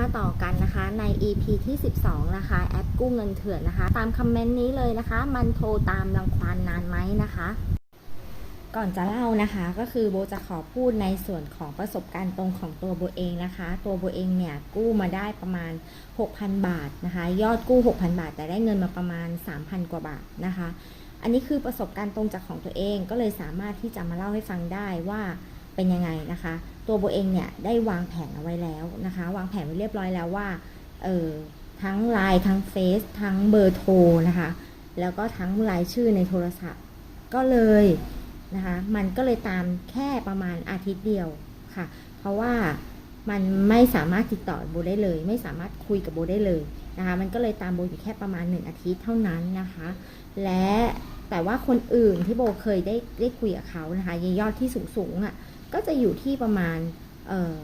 มาต่อกันนะคะใน EP ที่ 12 นะคะ แอปกู้เงินเถื่อนนะคะ ตามคอมเมนต์นี้เลยนะคะ มันโทรตามรังควานนานไหมนะคะ ก่อนจะเล่านะคะก็คือโบจะขอพูดในส่วนของประสบการณ์ตรงของตัวโบเองนะคะ ตัวโบเองเนี่ยกู้มาได้ประมาณ 6,000 บาทนะคะ ยอดกู้ 6,000 บาท แต่ได้เงินมาประมาณ 3,000 กว่าบาทนะคะ อันนี้คือประสบการณ์ตรงจากของตัวเองก็เลยสามารถที่จะมาเล่าให้ฟังได้ว่า เป็นยังไงนะคะ ตัวโบเองเนี่ยได้วางแผนเอาไว้แล้วนะคะ วางแผนไว้เรียบร้อยแล้วว่าเออทั้งไลน์ทั้งเฟซทั้งเบอร์โทรนะคะ แล้วก็ทั้งรายชื่อในโทรศัพท์ ก็เลยนะคะ มันก็เลยตามแค่ประมาณอาทิตย์เดียวค่ะ เพราะว่า มันไม่สามารถติดต่อโบได้เลย ไม่สามารถคุยกับโบได้เลยนะคะมันก็เลยตามโบอยู่แค่ประมาณหนึ่งอาทิตย์เท่านั้นนะคะ และแต่ว่าคนอื่นที่โบเคยได้ได้คุยกับเขานะคะยอดที่สูงสูงๆอะก็จะอยู่ที่ประมาณเอ่อ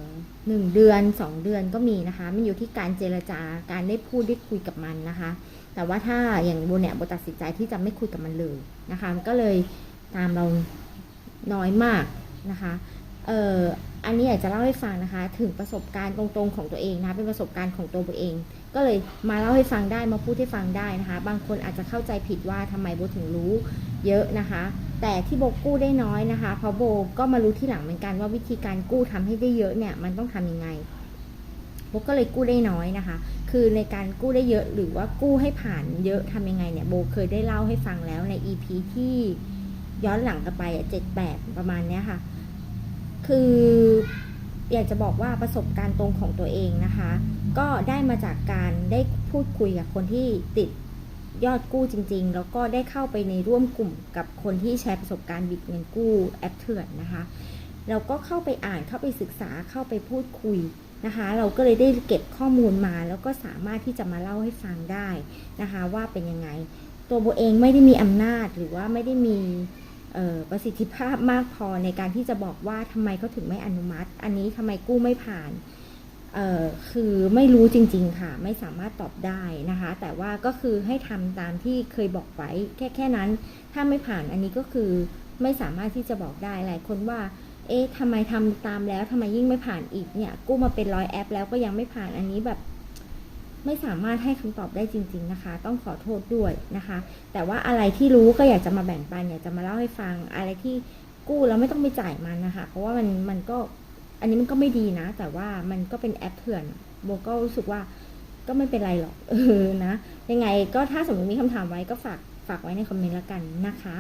หนึ่งเดือนสองเดือนก็มีนะคะมันอยู่ที่การเจรจาการได้พูดได้คุยกับมันนะคะ แต่ว่าถ้าอย่างโบเนี่ยโบตัดสินใจที่จะไม่คุยกับมันเลยนะคะก็เลยตามเราน้อยมากนะคะ เอ่ออันนี้อยากจะเล่าให้ฟังนะคะ ถึงประสบการณ์ตรงๆของตัวเองนะคะเป็นประสบการณ์ของตัวโบเอง ก็เลยมาเล่าให้ฟังได้มาพูดให้ฟังได้นะคะ บางคนอาจจะเข้าใจผิดว่าทำไมโบถึงรู้เยอะนะคะ แต่ที่โบกู้ได้น้อยนะคะ เพราะโบก็มารู้ที่หลังเหมือนกันว่าวิธีการกู้ทำให้ได้เยอะเนี่ยมันต้องทำยังไงโบก็เลยกู้ได้น้อยนะคะ คือในการกู้ได้เยอะหรือว่ากู้ให้ผ่านเยอะทำยังไงเนี่ยโบเคยได้เล่าให้ฟังแล้วใน EP ที่ย้อนหลังกันไปเจ็ดแปดประมาณเนี้ยค่ะ คืออยากจะบอกว่าประสบการณ์ตรงของตัวเองนะคะ ก็ได้มาจากการได้พูดคุยกับคนที่ติดยอดกู้จริง ๆ แล้วก็ได้เข้าไปในร่วมกลุ่มกับคนที่แชร์ประสบการณ์บิดเงินกู้แอปเถื่อนนะคะเราก็เข้าไปอ่านเข้าไปศึกษาเข้าไปพูดคุยนะคะ เราก็เลยได้เก็บข้อมูลมา แล้วก็สามารถที่จะมาเล่าให้ฟังได้นะคะ ว่าเป็นยังไง ตัวโบเองไม่ได้มีอำนาจหรือว่าไม่ได้มี ประสิทธิภาพมากพอในการที่จะบอกว่าทำไมเขาถึงไม่อนุมัติ อันนี้ทำไมกู้ไม่ผ่านคือไม่รู้จริง ๆ ค่ะ ไม่สามารถตอบได้นะคะ แต่ว่าก็คือให้ทำตามที่เคยบอกไว้แค่แค่นั้น ถ้าไม่ผ่านอันนี้ก็คือไม่สามารถที่จะบอกได้หลายคนว่า เอ๊ะทำไมทำตามแล้วทำไมยิ่งไม่ผ่านอีกเนี่ยกู้มาเป็นร้อยแอป แล้วก็ยังไม่ผ่านอันนี้แบบ ไม่สามารถให้คำตอบได้จริง ๆนะคะ ต้องขอโทษด้วยนะคะ แต่ว่าอะไรที่รู้ก็อยากจะมาแบ่งปันอยากจะมาเล่าให้ฟังอะไรที่กู้แล้วไม่ต้องไปจ่ายมันนะคะ เพราะว่ามันมันก็อันนี้มันก็ไม่ดีนะ แต่ว่ามันก็เป็นแอปเถื่อนโบก็รู้สึกว่าก็ไม่เป็นไรหรอกเออนะยังไงก็ถ้าสมมติมีคำถามไว้ก็ฝากฝากไว้ในคอมเมนต์ละกันนะคะ